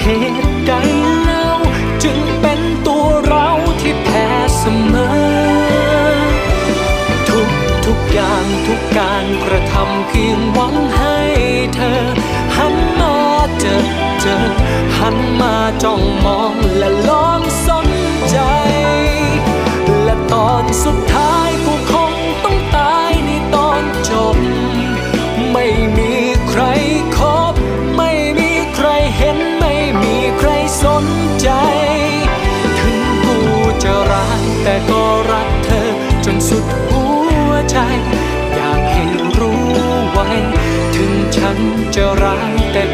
เหตุใดเล่าจึงเป็นตัวเราที่แพ้เสมอ ทุกทุกอย่างทุกการกระทำเพียงหวังให้เธอ หันมาเจอเจอหันมาจ้องมองและลองสนใจ และตอนสุดท้ายกูคงต้องตายในตอนจบ สุดหัวใจ อยากให้รู้ไว้ ถึงฉันจะร้ายแต่